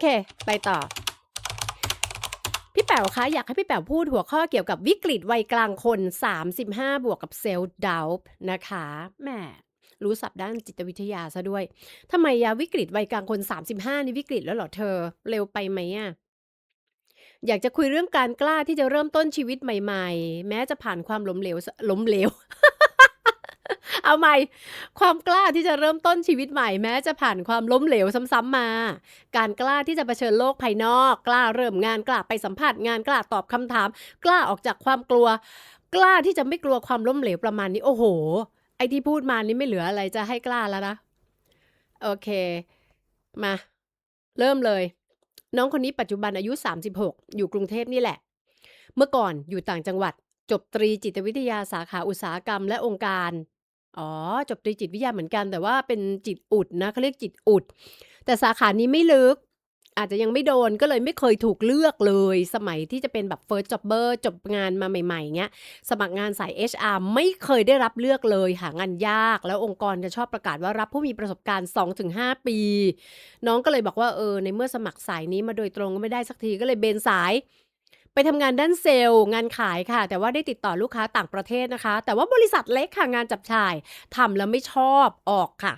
เค ไปต่อ พี่แป๋วคะอยากให้พี่แป๋วพูดหัวข้อเกี่ยวกับวิกฤตวัยกลางคน 35 บวกกับเซลล์ดาวนะคะแหมรู้ศัพท์ด้านจิตวิทยาซะด้วยทำไมยาวิกฤตวัยกลางคน 35 นี่วิกฤตแล้วเหรอเธอ เร็วไปไหมอะอยากจะคุยเรื่องการกล้าที่จะเริ่มต้นชีวิตใหม่ ๆ แม้จะผ่านความล้มเหลวล้มเหลว เอาใหม่ ความกล้าที่จะเริ่มต้นชีวิตใหม่แม้จะผ่านความล้มเหลวซ้ำๆมา การกล้าที่จะเผชิญโลกภายนอก กล้าเริ่มงานกล้าไปสัมภาษณ์งานกล้าตอบคำถาม กล้าออกจากความกลัว กล้าที่จะไม่กลัวความล้มเหลวประมาณนี้ โอ้โฮไอที่พูดมานี่ไม่เหลืออะไรจะให้กล้าแล้วนะโอเค มา เริ่มเลย น้องคนนี้ปัจจุบันอายุ 36 อยู่กรุงเทพนี่แหละ เมื่อก่อนอยู่ต่างจังหวัดจบตรีจิตวิทยาสาขาอุตสาหกรรมและองค์การ อ๋อ จบตรีจิตวิทยาเหมือนกัน แต่ว่าเป็นจิตอุดนะ เขาเรียกจิตอุด แต่สาขานี้ไม่ลึก อาจจะยังไม่โดนก็เลยไม่เคยถูกเลือกเลย สมัยที่จะเป็นแบบ First jobber จบงานมาใหม่ๆเงี้ย สมัครงานสาย HR ไม่เคยได้รับเลือกเลย หางานยาก แล้วองค์กรจะชอบประกาศว่ารับผู้มีประสบการณ์ 2-5 ปี น้องก็เลยบอกว่าเออในเมื่อสมัครสายนี้มาโดยตรงก็ไม่ได้สักทีก็เลยเบนสาย ไปทำงานด้านเซลล์ งานขายค่ะ แต่ว่าได้ติดต่อลูกค้าต่างประเทศนะคะ แต่ว่าบริษัทเล็กค่ะงานจับฉ่ายทำแล้วไม่ชอบออกค่ะ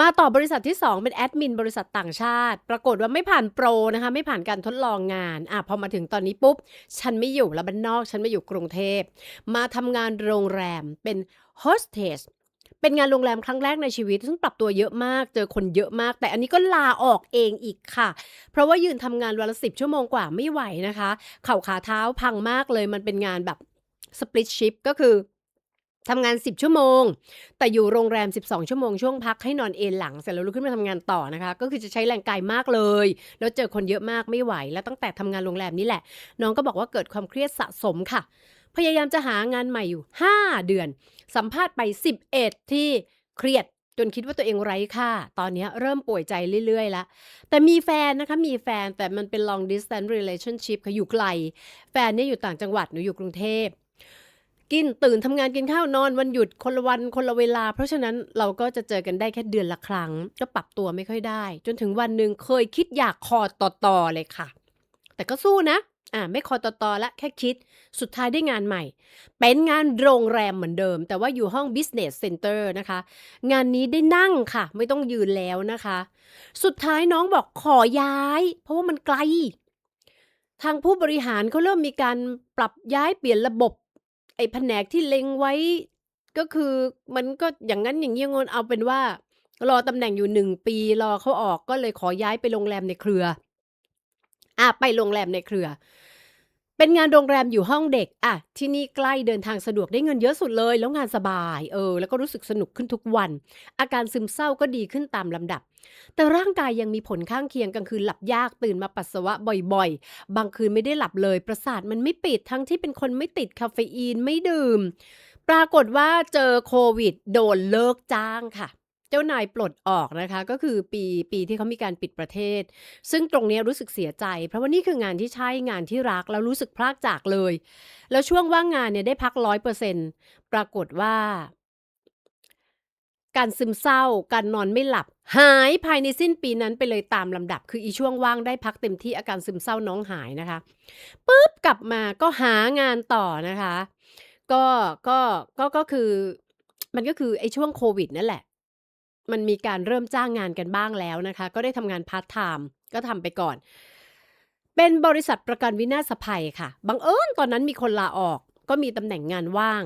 มาต่อบริษัทที่ 2 เป็นแอดมินบริษัทต่างชาติ ปรากฏว่าไม่ผ่านโปรนะคะ ไม่ผ่านการทดลองงานอะพอมาถึงตอนนี้ปุ๊บ ฉันไม่อยู่แล้วบ้านนอก ฉันมาอยู่กรุงเทพ มาทำงานโรงแรมเป็น Hostess เเป็นงานโรงแรมครั้งแรกในชีวิต ซึ่งปรับตัวเยอะมาก เจอคนเยอะมาก แต่อันนี้ก็ลาออกเองอีกค่ะ เพราะว่ายืนทำงานวันละ10ชั่วโมงกว่าไม่ไหวนะคะ เข่าขาเท้าพังมากเลย มันเป็นงานแบบ split shift ก็คือทำงาน 10 ชั่วโมง แต่อยู่โรงแรม 12 ชั่วโมงช่วงพักให้นอนเอนหลังเสร็จแล้วลุกขึ้นมาทำงานต่อนะคะ ก็คือจะใช้แรงกายมากเลย แล้วเจอคนเยอะมากไม่ไหว แล้วตั้งแต่ทำงานโรงแรมนี่แหละ น้องก็บอกว่าเกิดความเครียดสะสมค่ะ พยายามจะหางานใหม่อยู่ 5 เดือน สัมภาษณ์ไป 11 ที่เครียดจนคิดว่าตัวเองไร้ค่า ตอนนี้เริ่มป่วยใจเรื่อยๆ แล้ว แต่มีแฟนนะคะ มีแฟนแต่มันเป็น long distance relationship ค่ะอยู่ไกล แฟนเนี่ยอยู่ต่างจังหวัด หนูอยู่กรุงเทพ กินตื่นทำงานกินข้าวนอนวันหยุดคนละวันคนละเวลา เพราะฉะนั้นเราก็จะเจอกันได้แค่เดือนละครั้ง ก็ปรับตัวไม่ค่อยได้ จนถึงวันหนึ่งเคยคิดอยากคอต่อๆเลยค่ะ แต่ก็สู้นะ อ่าไม่คอต่อๆแล้วแค่คิด สุดท้ายได้งานใหม่ เป็นงานโรงแรมเหมือนเดิม แต่ว่าอยู่ห้อง Business Center นะคะ งานนี้ได้นั่งค่ะ ไม่ต้องยืนแล้วนะคะ สุดท้ายน้องบอกขอย้าย เพราะว่ามันไกล ทางผู้บริหารเขาเริ่มมีการปรับย้ายเปลี่ยนระบบ ไอ้แผนกที่เล็งไว้ ก็คือมันก็อย่างงั้นอย่างงี้ยงนเอาเป็นว่ารอตำแหน่งอยู่1ปีรอเขาออกก็เลยขอย้ายไปโรงแรมในเครืออาไปโรงแรมในเครือ เป็นงานโรงแรมอยู่ห้องเด็กอะที่นี่ใกล้เดินทางสะดวกได้เงินเยอะสุดเลย แล้วงานสบาย เออ แล้วก็รู้สึกสนุกขึ้นทุกวัน อาการซึมเศร้าก็ดีขึ้นตามลำดับ แต่ร่างกายยังมีผลข้างเคียงกลางคืนหลับยากตื่นมาปัสสาวะบ่อยๆ บางคืนไม่ได้หลับเลย ประสาทมันไม่ปิดทั้งที่เป็นคนไม่ติดกาเฟอีนไม่ดื่ม ปรากฏว่าเจอโควิด โดนเลิกจ้างค่ะ จ้านายปลดออกนะคะ ก็คือปีปีที่เขามีการปิดประเทศ ซึ่งตรงนี้รู้สึกเสียใจ เพราะว่านี่คืองานที่ใช่งานที่รักแล้วรู้สึกพรากจากเลย แล้วช่วงว่างงานเนี่ยได้พัก100%ปรากฏว่า การซึมเศร้า การนอนไม่หลับ หายภายในสิ้นปีนั้นไปเลยตามลำดับ คืออีช่วงว่างได้พักเต็มที่อาการซึมเศร้าน้องหายนะคะปุ๊บกลับมาก็หางานต่อนะคะ ก็ก็ก็ก็คือ มันก็คือไอ้ช่วงโควิดนั่นแหละ มันมีการเริ่มจ้างงานกันบ้างแล้วนะคะ ก็ได้ทำงานพาร์ทไทม์ก็ทำไปก่อน เป็นบริษัทประกันวินาศภัยค่ะ บังเอิญตอนนั้นมีคนลาออก ก็มีตำแหน่งงานว่าง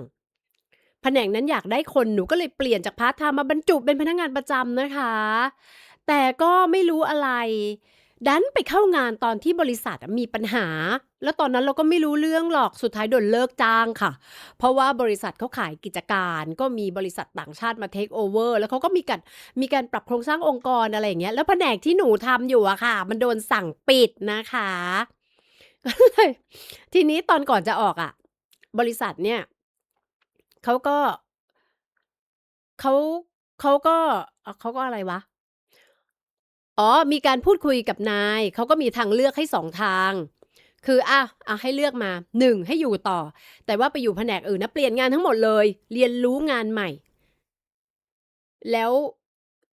แผนกนั้นอยากได้คนหนูก็เลยเปลี่ยนจากพาร์ทไทม์มาบรรจุเป็นพนักงานประจำนะคะ แต่ก็ไม่รู้อะไร ดันไปเข้างานตอนที่บริษัทมีปัญหา แล้วตอนนั้นเราก็ไม่รู้เรื่องหรอกสุดท้ายโดนเลิกจ้างค่ะ เพราะว่าบริษัทเขาขายกิจการก็มีบริษัทต่างชาติมาเทกโอเวอร์แล้วเขาก็มีการมีการปรับโครงสร้างองค์กรอะไรอย่างเงี้ยแล้วแผนกที่หนูทำอยู่อะค่ะ มันโดนสั่งปิดนะคะก็เลยทีนี้ตอนก่อนจะออกอะบริษัทเนี่ยเขาก็เขาเขาก็เขาก็อะไรวะ? อ๋อ มีการพูดคุยกับนาย เขาก็มีทางเลือกให้ 2 ทาง คือ อะ อะ ให้เลือกมา 1 ให้อยู่ต่อ แต่ว่าไปอยู่แผนกอื่นนะ เปลี่ยนงานทั้งหมดเลย เรียนรู้งานใหม่ แล้ว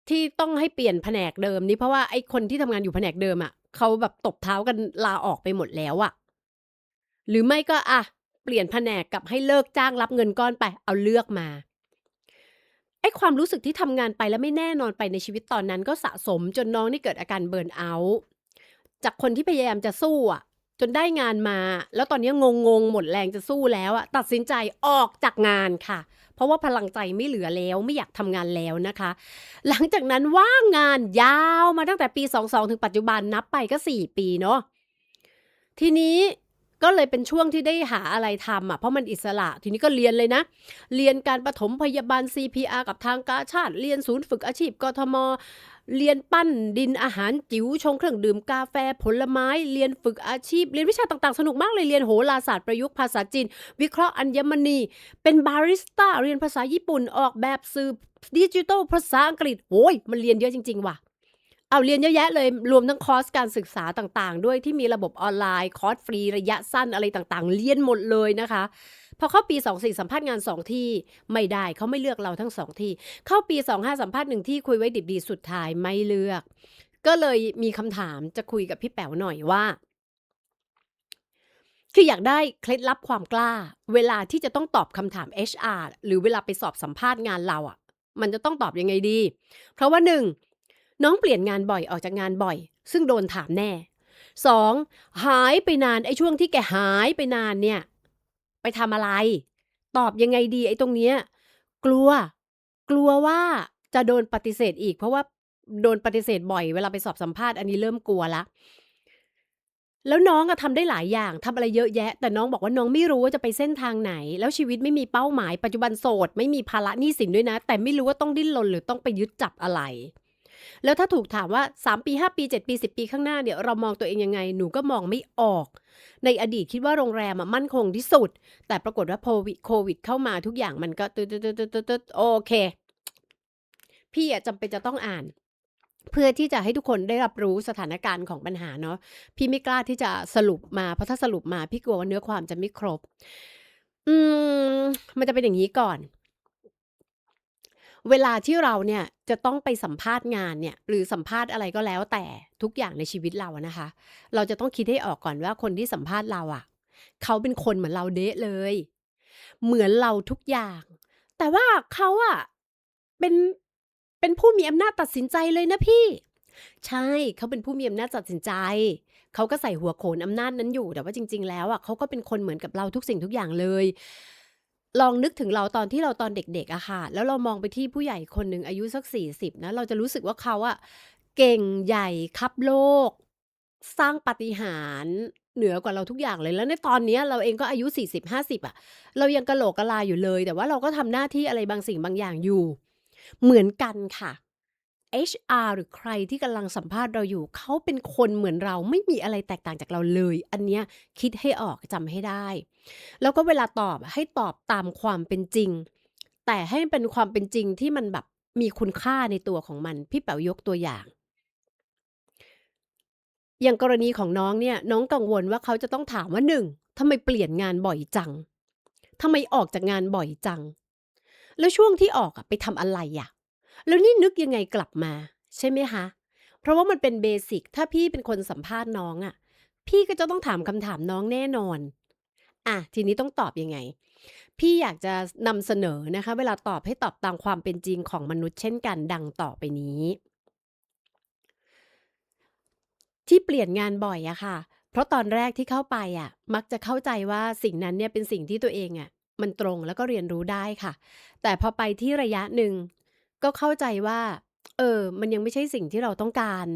ที่ต้องให้เปลี่ยนแผนกเดิมนี่ เพราะว่าไอ้คนที่ทำงานอยู่แผนกเดิมอะ เขาแบบตบเท้ากันลาออกไปหมดแล้วอะ หรือไม่ก็ อะ เปลี่ยนแผนกกับให้เลิกจ้างรับเงินก้อนไป เอาเลือกมา ไอ้ความรู้สึกที่ทำงานไปแล้วไม่แน่นอนไปในชีวิตตอนนั้น ก็สะสมจนน้องนี่เกิดอาการเบิร์นเอาท์จากคนที่พยายามจะสู้อะจนได้งานมา แล้วตอนนี้งงงๆหมดแรงจะสู้แล้วอะตัดสินใจออกจากงานค่ะ เพราะว่าพลังใจไม่เหลือแล้วไม่อยากทำงานแล้วนะคะ หลังจากนั้นว่างงานยาวมาตั้งแต่ปี 22 ถึงปัจจุบันนับไปก็ 4 ปีเนาะทีนี้ ก็เลยเป็นช่วงที่ได้หาอะไรทำอะเพราะมันอิสระ ทีนี้ก็เรียนเลยนะ เรียนการปฐมพยาบาล CPR กับทางการชาติเรียนศูนย์ฝึกอาชีพกทมเรียนปั้นดินอาหารจิ๋วชงเครื่องดื่มกาแฟผลไม้ เรียนฝึกอาชีพ เรียนวิชาต่างๆ สนุกมากเลยเรียนโหราศาสตร์ประยุกต์ภาษาจีน วิเคราะห์อัญมณี เป็นบาริสต้าเรียนภาษาญี่ปุ่นออกแบบสื่อดิจิทัลภาษาอังกฤษโอ้ยมันเรียนเยอะจริง ๆ ว่ะ เอาเรียนเยอะแยะเลยรวมทั้งคอร์สการศึกษาต่างๆ ด้วยที่มีระบบออนไลน์คอร์สฟรีระยะสั้นอะไรต่างๆ เรียนหมดเลยนะคะพอเข้าปี 24 สัมภาษณ์งาน 2 ที่ไม่ได้เขาไม่เลือกเราทั้ง 2 ที่ เข้าปี 25 สัมภาษณ์หนึ่งที่คุยไว้ดิบดีสุดท้ายไม่เลือก ก็เลยมีคำถามจะคุยกับพี่แป๋วหน่อยว่า คืออยากได้เคล็ดลับความกล้า เวลาที่จะต้องตอบคำถาม HR หรือเวลาไปสอบสัมภาษณ์งานเราอะ มันจะต้องตอบยังไงดี เพราะว่าหนึ่ง น้องเปลี่ยนงานบ่อยออกจากงานบ่อย ซึ่งโดนถามแน่สองหายไปนานไอ้ช่วงที่แกหายไปนานเนี่ย ไปทำอะไร ตอบยังไงดีไอ้ตรงเนี้ยกลัว กลัวว่าจะโดนปฏิเสธอีก เพราะว่าโดนปฏิเสธบ่อยเวลาไปสอบสัมภาษณ์อันนี้เริ่มกลัวละแล้วน้องอะทำได้หลายอย่างทำอะไรเยอะแยะ แต่น้องบอกว่าน้องไม่รู้ว่าจะไปเส้นทางไหน แล้วชีวิตไม่มีเป้าหมายปัจจุบันโสด ไม่มีภาระหนี้สินด้วยนะ แต่ไม่รู้ว่าต้องดิ้นรนหรือต้องไปยึดจับอะไร แล้วถ้าถูกถามว่า 3 ปี 5 ปี 7 ปี 10 ปีข้างหน้าเนี่ยเรามองตัวเองยังไง หนูก็มองไม่ออก ในอดีตคิดว่าโรงแรมมั่นคงที่สุด แต่ปรากฏว่าโควิดเข้ามาทุกอย่างมันก็ตึ๊ดตึ๊ดตึ๊ดตึ๊ดตึ๊ดโอเค พี่อะจำเป็นจะต้องอ่านเพื่อที่จะให้ทุกคนได้รับรู้สถานการณ์ของปัญหาเนาะพี่ไม่กล้าที่จะสรุปมาเพราะถ้าสรุปมาพี่กลัวว่าเนื้อความจะไม่ครบ อืม มันจะเป็นอย่างนี้ก่อน เวลาที่เราเนี่ยจะต้องไปสัมภาษณ์งานเนี่ยหรือสัมภาษณ์อะไรก็แล้วแต่ทุกอย่างในชีวิตเราอะนะคะ เราจะต้องคิดให้ออกก่อนว่าคนที่สัมภาษณ์เราอะเขาเป็นคนเหมือนเราเดะเลย เหมือนเราทุกอย่าง แต่ว่าเขาอะเป็นเป็นผู้มีอำนาจตัดสินใจเลยนะพี่ ใช่เขาเป็นผู้มีอำนาจตัดสินใจเขาก็ใส่หัวโขนอำนาจนั้นอยู่แต่ว่าจริง ๆ แล้วอะเขาก็เป็นคนเหมือนกับเราทุกสิ่งทุกอย่างเลย ลองนึกถึงเราตอนที่เราตอนเด็กๆอะค่ะ แล้วเรามองไปที่ผู้ใหญ่คนหนึ่งอายุสัก 40 นะ เราจะรู้สึกว่าเขาอะเก่งใหญ่คับโลก สร้างปาฏิหาริย์เหนือกว่าเราทุกอย่างเลย แล้วในตอนเนี้ยเราเองก็อายุ 40-50อะเรายังกะโหลกกะลาอยู่เลย แต่ว่าเราก็ทำหน้าที่อะไรบางสิ่งบางอย่างอยู่ เหมือนกันค่ะ HR หรือใครที่กำลังสัมภาษณ์เราอยู่ เขาเป็นคนเหมือนเราไม่มีอะไรแตกต่างจากเราเลย อันเนี้ยคิดให้ออกจำให้ได้ แล้วก็เวลาตอบให้ตอบตามความเป็นจริง แต่ให้เป็นความเป็นจริงที่มันแบบมีคุณค่าในตัวของมัน พี่แป๋วยกตัวอย่าง อย่างกรณีของน้องเนี่ย น้องกังวลว่าเขาจะต้องถามว่า1ทำไมเปลี่ยนงานบ่อยจังทำไมออกจากงานบ่อยจัง แล้วช่วงที่ออกอะไปทำอะไรอะ แล้วนี่นึกยังไงกลับมา ใช่ไหมคะ เพราะว่ามันเป็นเบสิกถ้าพี่เป็นคนสัมภาษณ์น้องอะพี่ก็จะต้องถามคำถามน้องแน่นอน อะ ทีนี้ต้องตอบยังไง พี่อยากจะนำเสนอนะคะ เวลาตอบให้ตอบตามความเป็นจริงของมนุษย์เช่นกันดังต่อไปนี้ ที่เปลี่ยนงานบ่อยอะค่ะ เพราะตอนแรกที่เข้าไปอะมักจะเข้าใจว่าสิ่งนั้นเนี่ยเป็นสิ่งที่ตัวเองอะมันตรงแล้วก็เรียนรู้ได้ค่ะ แต่พอไปที่ระยะหนึ่ง ก็เข้าใจว่า เออ มันยังไม่ใช่สิ่งที่เราต้องการ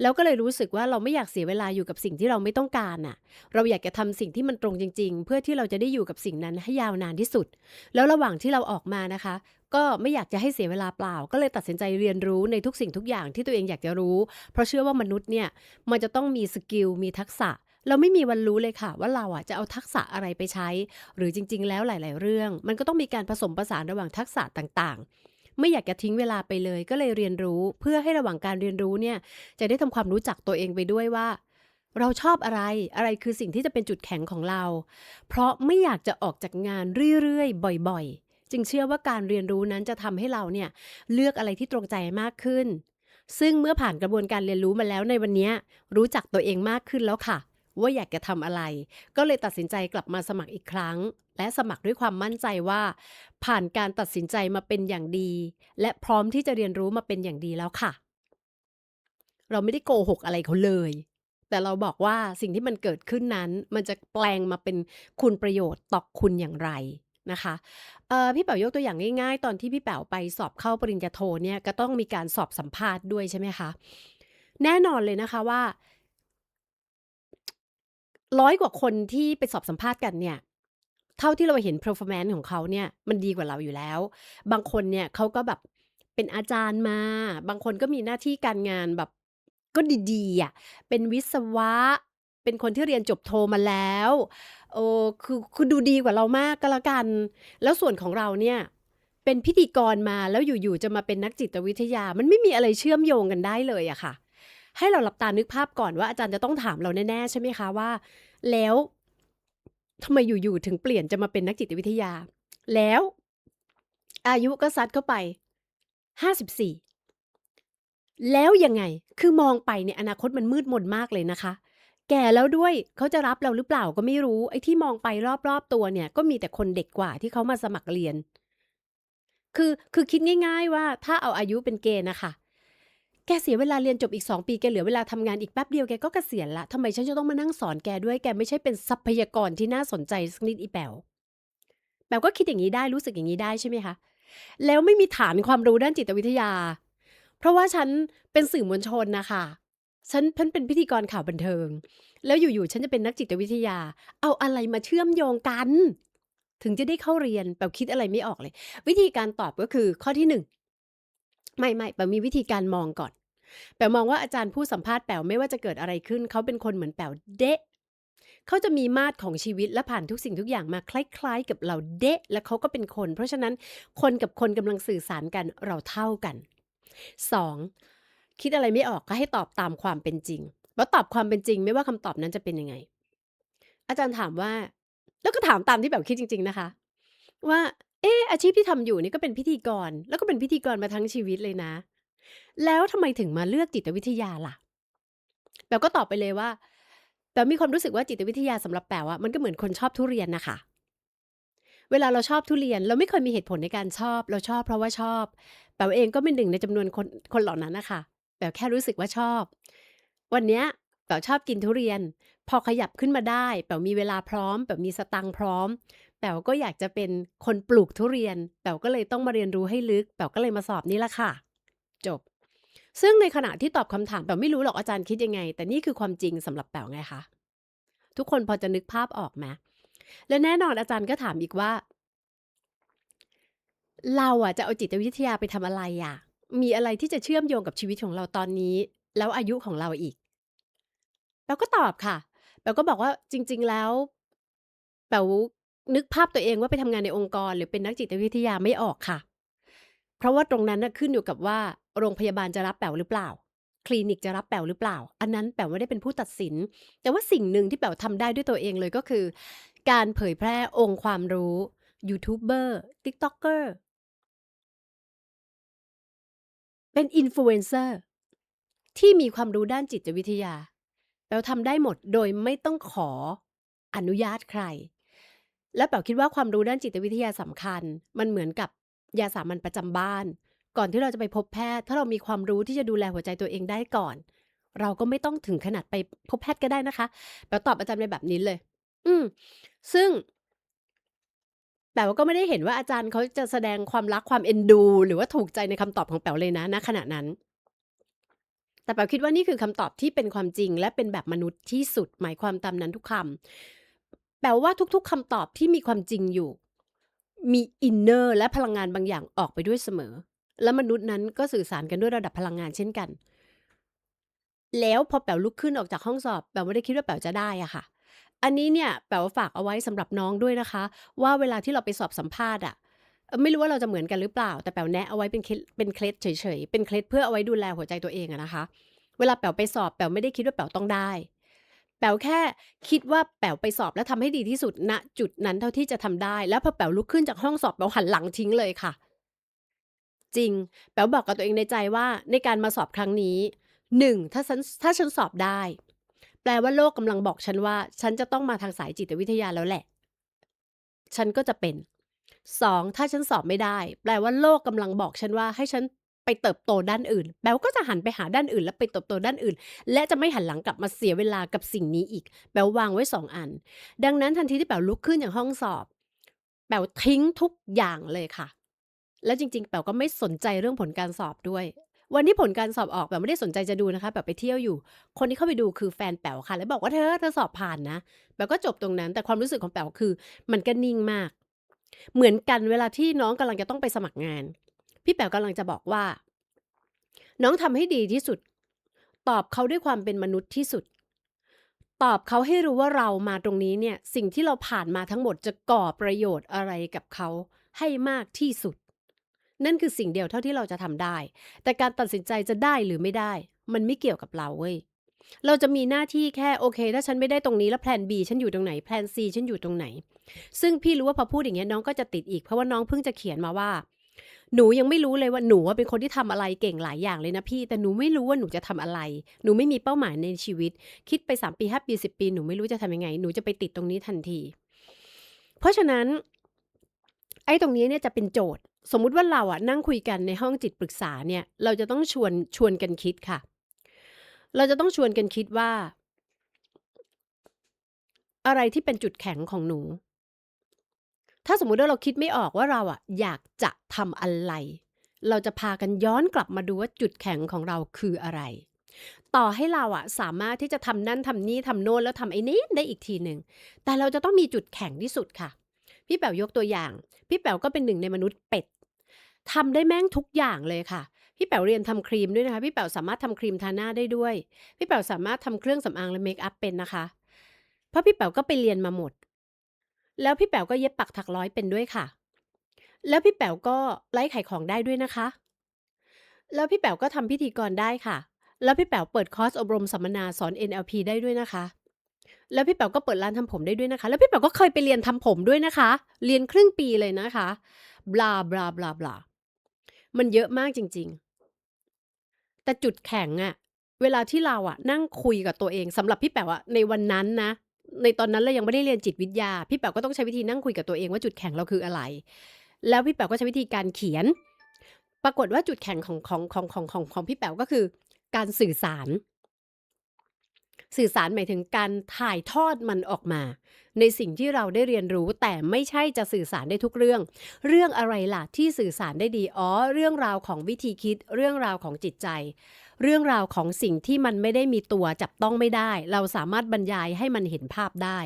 แล้วก็เลยรู้สึกว่าเราไม่อยากเสียเวลาอยู่กับสิ่งที่เราไม่ต้องการน่ะ เราอยากจะทำสิ่งที่มันตรงจริง ๆ เพื่อที่เราจะได้อยู่กับสิ่งนั้นให้ยาวนานที่สุด แล้วระหว่างที่เราออกมานะคะ ก็ไม่อยากจะให้เสียเวลาเปล่า ก็เลยตัดสินใจเรียนรู้ในทุกสิ่งทุกอย่างที่ตัวเองอยากจะรู้ เพราะเชื่อว่ามนุษย์เนี่ย มันจะต้องมีสกิล มีทักษะเราไม่มีวันรู้เลยค่ะ ว่าเราอะจะเอาทักษะอะไรไปใช้ หรือจริง ๆ แล้วหลาย ๆ เรื่อง มันก็ต้องมีการผสมผสานระหว่างทักษะต่างๆ ไม่อยากจะทิ้งเวลาไปเลย ก็เลยเรียนรู้ เพื่อให้ระหว่างการเรียนรู้เนี่ยจะได้ทำความรู้จักตัวเองไปด้วยว่า เราชอบอะไรอะไรคือสิ่งที่จะเป็นจุดแข็งของเรา เพราะไม่อยากจะออกจากงานเรื่อยๆ บ่อยๆ จึงเชื่อว่าการเรียนรู้นั้นจะทำให้เราเนี่ยเลือกอะไรที่ตรงใจมากขึ้น ซึ่งเมื่อผ่านกระบวนการเรียนรู้มาแล้วในวันนี้รู้จักตัวเองมากขึ้นแล้วค่ะ ว่าอยากจะทำอะไร ก็เลยตัดสินใจกลับมาสมัครอีกครั้ง และสมัครด้วยความมั่นใจว่า ผ่านการตัดสินใจมาเป็นอย่างดี และพร้อมที่จะเรียนรู้มาเป็นอย่างดีแล้วค่ะ เราไม่ได้โกหกอะไรเขาเลย แต่เราบอกว่าสิ่งที่มันเกิดขึ้นนั้น มันจะแปลงมาเป็นคุณประโยชน์ต่อคุณอย่างไรนะคะพี่แป๋วยกตัวอย่างง่ายๆ ตอนที่พี่แป๋วไปสอบเข้าปริญญาโทเนี่ยก็ต้องมีการสอบสัมภาษณ์ด้วยใช่ไหมคะแน่นอนเลยนะคะว่า ร้อยกว่าคนที่ไปสอบสัมภาษณ์กันเนี่ย เท่าที่เราเห็น performance ของเขาเนี่ยมันดีกว่าเราอยู่แล้ว บางคนเนี่ยเขาก็แบบเป็นอาจารย์มา บางคนก็มีหน้าที่การงานแบบก็ดีๆอะเป็นวิศวะ เป็นคนที่เรียนจบโทมาแล้วเออคือคือดูดีกว่าเรามากก็แล้วกัน แล้วส่วนของเราเนี่ยเป็นพิธีกรมาแล้วอยู่ๆจะมาเป็นนักจิตวิทยา มันไม่มีอะไรเชื่อมโยงกันได้เลยอะค่ะ ให้เราหลับตานึกภาพก่อนว่าอาจารย์จะต้องถามเราแน่ๆใช่ไหมคะว่า แล้วทำไมอยู่ๆถึงเปลี่ยนจะมาเป็นนักจิตวิทยา แล้ว อายุก็ซัดเข้าไปห้าสิบสี่แล้วยังไง คือมองไปเนี่ยอนาคตมันมืดมนมากเลยนะคะ แก่แล้วด้วยเขาจะรับเราหรือเปล่าก็ไม่รู้ ไอ้ที่มองไปรอบๆตัวเนี่ย ก็มีแต่คนเด็กกว่าที่เขามาสมัครเรียน คือ คือคิดง่าย ๆ ว่าถ้าเอาอายุเป็นเกณฑ์นะคะ แกเสียเวลาเรียนจบอีก 2 ปีแกเหลือเวลาทำงานอีกแป๊บเดียวแกก็เกษียณละทำไมฉันจะต้องมานั่งสอนแกด้วยแกไม่ใช่เป็นทรัพยากรที่น่าสนใจสักนิดอีแป๋วแป๋วก็คิดอย่างนี้ได้รู้สึกอย่างนี้ได้ใช่ไหมคะแล้วไม่มีฐานความรู้ด้านจิตวิทยา เพราะว่าฉันเป็นสื่อมวลชนนะคะฉันฉันเป็นพิธีกรข่าวบันเทิง แล้วอยู่ๆฉันจะเป็นนักจิตวิทยา เอาอะไรมาเชื่อมโยงกัน ถึงจะได้เข้าเรียนแป๋วคิดอะไรไม่ออกเลย วิธีการตอบก็คือข้อที่หนึ่ง ไม่ไม่แป๋วมีวิธีการมองก่อน แป๋วมองว่าอาจารย์ผู้สัมภาษณ์แป๋วไม่ว่าจะเกิดอะไรขึ้น เขาเป็นคนเหมือนแป๋วเดะเขาจะมีมาตรของชีวิตและผ่านทุกสิ่งทุกอย่างมาคล้าย ๆ กับเราเดะและเขาก็เป็นคน เพราะฉะนั้นคนกับคนกำลังสื่อสารกันเราเท่ากันสองคิดอะไรไม่ออกก็ให้ตอบตามความเป็นจริงว่าตอบความเป็นจริง ไม่ว่าคำตอบนั้นจะเป็นยังไง อาจารย์ถามว่า แล้วก็ถามตามที่แบบคิดจริง ๆนะคะ ว่า เอออาชีพที่ทำอยู่นี่ก็เป็นพิธีกร แล้วก็เป็นพิธีกรมาทั้งชีวิตเลยนะ แล้วทำไมถึงมาเลือกจิตวิทยาล่ะ แป๋วก็ตอบไปเลยว่า แป๋วมีความรู้สึกว่าจิตวิทยาสำหรับแป๋วอะมันก็เหมือนคนชอบทุเรียนนะคะ เวลาเราชอบทุเรียน เราไม่เคยมีเหตุผลในการชอบ เราชอบเพราะว่าชอบ แป๋วเองก็เป็นหนึ่งในจำนวนคนคนเหล่านั้นนะคะ แป๋วแค่รู้สึกว่าชอบ วันเนี้ยแป๋วชอบกินทุเรียน พอขยับขึ้นมาได้ แป๋วมีเวลาพร้อม แป๋วมีสตังค์พร้อม แป๋วก็อยากจะเป็นคนปลูกทุเรียน แป๋วก็เลยต้องมาเรียนรู้ให้ลึก แป๋วก็เลยมาสอบนี่ละค่ะ จบ ซึ่งในขณะที่ตอบคำถามแป๋วไม่รู้หรอกอาจารย์คิดยังไง แต่นี่คือความจริงสำหรับแป๋วไงคะ ทุกคนพอจะนึกภาพออกไหมและแน่นอนอาจารย์ก็ถามอีกว่า เราอะจะเอาจิตวิทยาไปทำอะไรอะมีอะไรที่จะเชื่อมโยงกับชีวิตของเราตอนนี้ แล้วอายุของเราอีกแป๋วก็ตอบค่ะแป๋วก็บอกว่าจริง ๆ แล้วแป๋ว นึกภาพตัวเองว่าไปทำงานในองค์กร หรือเป็นนักจิตวิทยาไม่ออกค่ะ เพราะว่าตรงนั้นน่ะขึ้นอยู่กับว่าโรงพยาบาลจะรับแป๋วหรือเปล่า คลินิกจะรับแป๋วหรือเปล่า อันนั้นแป๋วไม่ได้เป็นผู้ตัดสิน แต่ว่าสิ่งหนึ่งที่แป๋วทำได้ด้วยตัวเองเลยก็คือ การเผยแพร่องค์ความรู้ยูทูบเบอร์ติ๊กต็อกเกอร์เป็นอินฟลูเอนเซอร์ที่มีความรู้ด้านจิตวิทยาแป๋วทำได้หมดโดยไม่ต้องขออนุญาตใคร และแป๋วคิดว่าความรู้ด้านจิตวิทยาสำคัญ มันเหมือนกับยาสามัญประจำบ้าน ก่อนที่เราจะไปพบแพทย์ ถ้าเรามีความรู้ที่จะดูแลหัวใจตัวเองได้ก่อน เราก็ไม่ต้องถึงขนาดไปพบแพทย์ก็ได้นะคะแป๋วตอบอาจารย์ไปแบบนี้เลย อืม ซึ่งแป๋วก็ไม่ได้เห็นว่าอาจารย์เขาจะแสดงความรักความเอ็นดู หรือว่าถูกใจในคำตอบของแป๋วเลยนะณขณะนั้น แต่แป๋วคิดว่านี่คือคำตอบที่เป็นความจริง และเป็นแบบมนุษย์ที่สุดหมายความตามนั้นทุกคำ แป๋วว่าทุกๆคำตอบที่มีความจริงอยู่ มีอินเนอร์และพลังงานบางอย่างออกไปด้วยเสมอ และมนุษย์นั้นก็สื่อสารกันด้วยระดับพลังงานเช่นกัน แล้วพอแป๋วลุกขึ้นออกจากห้องสอบแป๋วไม่ได้คิดว่าแป๋วจะได้อะค่ะ อันนี้เนี่ยแป๋วฝากเอาไว้สำหรับน้องด้วยนะคะ ว่าเวลาที่เราไปสอบสัมภาษณ์อะเอ่อไม่รู้ว่าเราจะเหมือนกันหรือเปล่า แต่แป๋วแนะเอาไว้เป็นเคล็ดเป็นเคล็ดเฉยๆเป็นเคล็ดเพื่อเอาไว้ดูแลหัวใจตัวเองอะนะคะ เวลาแป๋วไปสอบแป๋วไม่ได้คิดว่าแป๋วต้องได้ แป๋วแค่คิดว่าแป๋วไปสอบแล้วทำให้ดีที่สุดณจุดนั้นเท่าที่จะทำได้ แล้วพอแป๋วลุกขึ้นจากห้องสอบแป๋วหันหลังทิ้งเลยค่ะ จริง แป๋วบอกกับตัวเองในใจว่าในการมาสอบครั้งนี้1ถ้าฉันถ้าฉันสอบได้ แปลว่าโลกกำลังบอกฉันว่า ฉันจะต้องมาทางสายจิตวิทยาแล้วแหละ ฉันก็จะเป็น2ถ้าฉันสอบไม่ได้ แปลว่าโลกกำลังบอกฉันว่าให้ฉัน ไปเติบโตด้านอื่นแป๋วก็จะหันไปหาด้านอื่น และไปเติบโตด้านอื่น และจะไม่หันหลังกลับมาเสียเวลากับสิ่งนี้อีกแป๋ววางไว้ 2 อัน ดังนั้นทันทีที่แป๋วลุกขึ้นจากห้องสอบแป๋วทิ้งทุกอย่างเลยค่ะ แล้วจริง ๆแป๋วก็ไม่สนใจเรื่องผลการสอบด้วยวันที่ผลการสอบออกแป๋วไม่ได้สนใจจะดูนะคะแป๋วไปเที่ยวอยู่ คนที่เข้าไปดูคือแฟนแป๋วค่ะ แล้วบอกว่า"เธอเธอสอบผ่านนะ"แป๋วก็จบตรงนั้น แต่ความรู้สึกของแป๋วคือ มันก็นิ่งมาก เหมือนกันเวลาที่น้องกำลังจะต้องไปสมัครงาน พี่แป๋วกำลังจะบอกว่า น้องทำให้ดีที่สุด ตอบเขาด้วยความเป็นมนุษย์ที่สุด ตอบเขาให้รู้ว่าเรามาตรงนี้เนี่ย สิ่งที่เราผ่านมาทั้งหมดจะก่อประโยชน์อะไรกับเขาให้มากที่สุด นั่นคือสิ่งเดียวเท่าที่เราจะทำได้ แต่การตัดสินใจจะได้หรือไม่ได้ มันไม่เกี่ยวกับเราเว้ยเราจะมีหน้าที่แค่โอเค ถ้าฉันไม่ได้ตรงนี้แล้วแพลน B ฉันอยู่ตรงไหนแพลน C ฉันอยู่ตรงไหน ซึ่งพี่รู้ว่าพอพูดอย่างเงี้ยน้องก็จะติดอีกเพราะว่าน้องเพิ่งจะเขียนมาว่า หนูยังไม่รู้เลยว่าหนูเป็นคนที่ทำอะไรเก่งหลายอย่างเลยนะพี่ แต่หนูไม่รู้ว่าหนูจะทำอะไร หนูไม่มีเป้าหมายในชีวิต คิดไป 3 ปี5ปี10 ปีหนูไม่รู้จะทำยังไง หนูจะไปติดตรงนี้ทันที เพราะฉะนั้น ไอ้ตรงนี้เนี่ยจะเป็นโจทย์ สมมุติว่าเราอะนั่งคุยกันในห้องจิตปรึกษาเนี่ย เราจะต้องชวนชวนกันคิดค่ะ เราจะต้องชวนกันคิดว่า อะไรที่เป็นจุดแข็งของหนู ถ้าสมมุติว่าเราคิดไม่ออกว่าเราอะอยากจะทำอะไร เราจะพากันย้อนกลับมาดูว่าจุดแข็งของเราคืออะไร ต่อให้เราอะสามารถที่จะทำนั่นทำนี่ทำโน่นแล้วทำไอ้นี้ได้อีกทีหนึ่งแต่เราจะต้องมีจุดแข็งที่สุดค่ะ พี่แป๋วยกตัวอย่าง พี่แป๋วก็เป็นหนึ่งในมนุษย์เป็ดทำได้แม่งทุกอย่างเลยค่ะ พี่แป๋วเรียนทำครีมด้วยนะคะ พี่แป๋วสามารถทำครีมทาหน้าได้ด้วย พี่แป๋วสามารถทำเครื่องสำอางและเมกอัปเป็นนะคะ เพราะพี่แป๋วก็ไปเรียนมาหมด แล้วพี่แป๋วก็เย็บปักถักร้อยเป็นด้วยค่ะ แล้วพี่แป๋วก็ไลฟ์ขายของได้ด้วยนะคะ แล้วพี่แป๋วก็ทำพิธีกรได้ค่ะ แล้วพี่แป๋วเปิดคอร์สอบรมสัมมนาสอน NLP ได้ด้วยนะคะ แล้วพี่แป๋วก็เปิดร้านทำผมได้ด้วยนะคะ แล้วพี่แป๋วก็เคยไปเรียนทำผมด้วยนะคะ เรียนครึ่งปีเลยนะคะบลาบลาบลาบลามันเยอะมากจริง ๆ แต่จุดแข็งอะเวลาที่เราอะนั่งคุยกับตัวเองสำหรับพี่แป๋วอะในวันนั้นนะ ในตอนนั้นเรายังไม่ได้เรียนจิตวิทยา พี่แป๋วก็ต้องใช้วิธีนั่งคุยกับตัวเองว่าจุดแข็งเราคืออะไร แล้วพี่แป๋วก็ใช้วิธีการเขียน ปรากฏว่าจุดแข็งของของของของของของพี่แป๋วก็คือ การสื่อสาร สื่อสารหมายถึงการถ่ายทอดมันออกมา ในสิ่งที่เราได้เรียนรู้แต่ไม่ใช่จะสื่อสารได้ทุกเรื่อง เรื่องอะไรล่ะที่สื่อสารได้ดีอ๋อเรื่องราวของวิธีคิด เรื่องราวของจิตใจ เรื่องราวของสิ่งที่มันไม่ได้มีตัวจับต้องไม่ได้ เราสามารถบรรยายให้มันเห็นภาพได้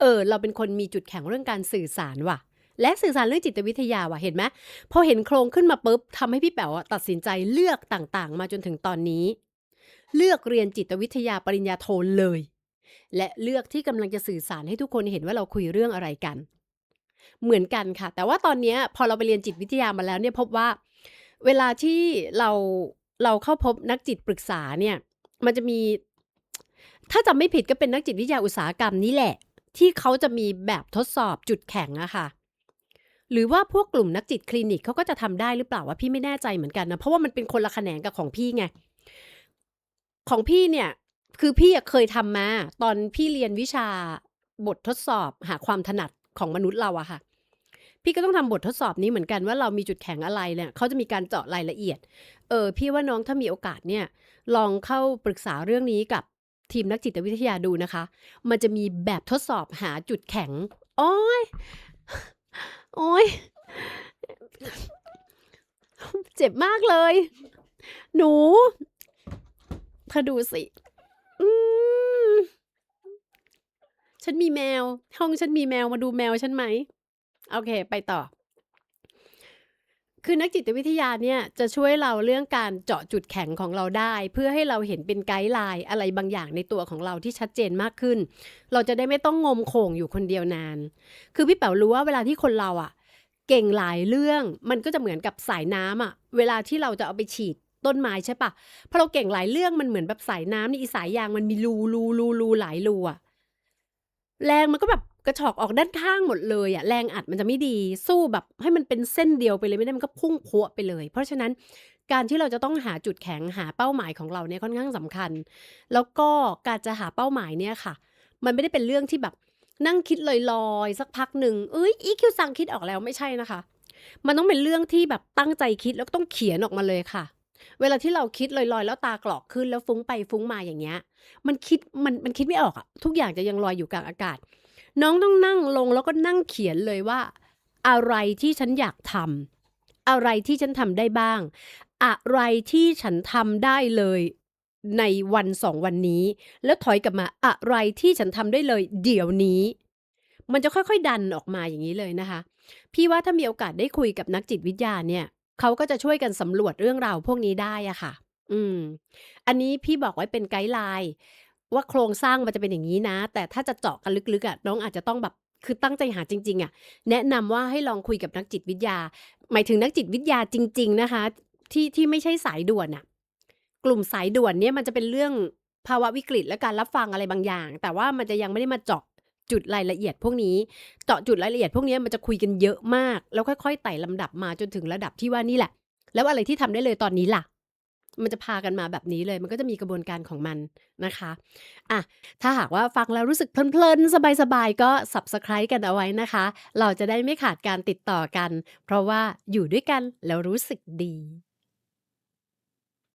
เออ เราเป็นคนมีจุดแข็งเรื่องการสื่อสารว่ะ และสื่อสารเรื่องจิตวิทยาว่ะเห็นไหมพอเห็นโครงขึ้นมาปุ๊บทำให้พี่แป๋วตัดสินใจเลือกต่างๆ มาจนถึงตอนนี้ เลือกเรียนจิตวิทยาปริญญาโทเลย และเลือกที่กำลังจะสื่อสารให้ทุกคนเห็นว่าเราคุยเรื่องอะไรกัน เหมือนกันค่ะ แต่ว่าตอนนี้พอเราไปเรียนจิตวิทยามาแล้วเนี่ยพบว่าเวลาที่เรา เราเข้าพบนักจิตปรึกษาเนี่ย มันจะมี ถ้าจำไม่ผิดก็เป็นนักจิตวิทยาอุตสาหกรรมนี่แหละ ที่เขาจะมีแบบทดสอบจุดแข็งอะค่ะ หรือว่าพวกกลุ่มนักจิตคลินิกเขาก็จะทำได้หรือเปล่าวะพี่ไม่แน่ใจเหมือนกันนะเพราะว่ามันเป็นคนละแขนงกับของพี่ไงของพี่เนี่ยคือพี่เคยทำมา ตอนพี่เรียนวิชาบททดสอบหาความถนัดของมนุษย์เราอะค่ะ พี่ก็ต้องทำบททดสอบนี้เหมือนกันว่าเรามีจุดแข็งอะไรเนี่ยเขาจะมีการเจาะรายละเอียด เออพี่ว่าน้องถ้ามีโอกาสเนี่ยลองเข้าปรึกษาเรื่องนี้กับทีมนักจิตวิทยาดูนะคะ มันจะมีแบบทดสอบหาจุดแข็ง โอ๊ยโอ๊ยเจ็บมากเลย หนูเธอดูสิฉันมีแมว ห้องฉันมีแมวมาดูแมวฉันไหม? โอเค ไปต่อ คือนักจิตวิทยาเนี่ยจะช่วยเราเรื่องการเจาะจุดแข็งของเราได้ เพื่อให้เราเห็นเป็นไกด์ไลน์อะไรบางอย่างในตัวของเราที่ชัดเจนมากขึ้น เราจะได้ไม่ต้องงมโข่งอยู่คนเดียวนาน คือพี่แป๋วรู้ว่าเวลาที่คนเราอะเก่งหลายเรื่องมันก็จะเหมือนกับสายน้ำอะเวลาที่เราจะเอาไปฉีดต้นไม้ใช่ปล่าพอเราเก่งหลายเรื่องมันเหมือนแบบสายน้ำนี่สายยางมันมีรูๆๆๆหลายรูอะแรงมันก็แบบ กระฉอกออกด้านข้างหมดเลยอะแรงอัดมันจะไม่ดีสู้แบบให้มันเป็นเส้นเดียวไปเลยไม่ได้มันก็พุ่งพรวไปเลย เพราะฉะนั้นการที่เราจะต้องหาจุดแข็งหาเป้าหมายของเราเนี่ยค่อนข้างสำคัญ แล้วก็การจะหาเป้าหมายเนี่ยค่ะ มันไม่ได้เป็นเรื่องที่แบบนั่งคิดลอยๆสักพักหนึ่งเฮ้ย EQ ซังคิดออกแล้วไม่ใช่นะคะ มันต้องเป็นเรื่องที่แบบตั้งใจคิดแล้วต้องเขียนออกมาเลยค่ะ เวลาที่เราคิดลอยๆ แล้วตากรอกขึ้นแล้วฟุ้งไปฟุ้งมาอย่างเงี้ย มันคิดมันมันคิดไม่ออกอะทุกอย่างจะยังลอยอยู่กลางอากาศ น้องต้องนั่งลงแล้วก็นั่งเขียนเลยว่า อะไรที่ฉันอยากทำอะไรที่ฉันทำได้บ้าง อะไรที่ฉันทำได้เลยในวัน2วันนี้ แล้วถอยกลับมาอะไรที่ฉันทำได้เลย เดี๋ยวนี้ มันจะค่อยๆดันออกมาอย่างงี้เลยนะคะ พี่ว่าถ้ามีโอกาสได้คุยกับนักจิตวิทยาเนี่ยเขาก็จะช่วยกันสำรวจเรื่องราวพวกนี้ได้อะค่ะ อืม อันนี้พี่บอกไว้เป็นไกด์ไลน์ ว่าโครงสร้างมันจะเป็นอย่างงี้นะ แต่ถ้าจะเจาะกันลึกๆอะน้องอาจจะต้องแบบคือตั้งใจหาจริง ๆอะแนะนำว่าให้ลองคุยกับนักจิตวิทยา หมายถึงนักจิตวิทยาจริง ๆนะคะ ที่ที่ไม่ใช่สายด่วนน่ะกลุ่มสายด่วนเนี่ยมันจะเป็นเรื่องภาวะวิกฤตและการรับฟังอะไรบางอย่าง แต่ว่ามันจะยังไม่ได้มาเจาะจุดรายละเอียดพวกนี้เจาะจุดรายละเอียดพวกนี้มันจะคุยกันเยอะมาก แล้วค่อยๆไต่ลำดับมาจนถึงระดับที่ว่านี่แหละ แล้วอะไรที่ทำได้เลยตอนนี้ล่ะ มันจะพากันมาแบบนี้เลย มันก็จะมีกระบวนการของมันนะคะอะถ้าหากว่าฟังแล้วรู้สึกเพลินๆ สบายๆ ก็ Subscribe กันเอาไว้นะคะ เราจะได้ไม่ขาดการติดต่อกัน เพราะว่าอยู่ด้วยกันแล้วรู้สึกดี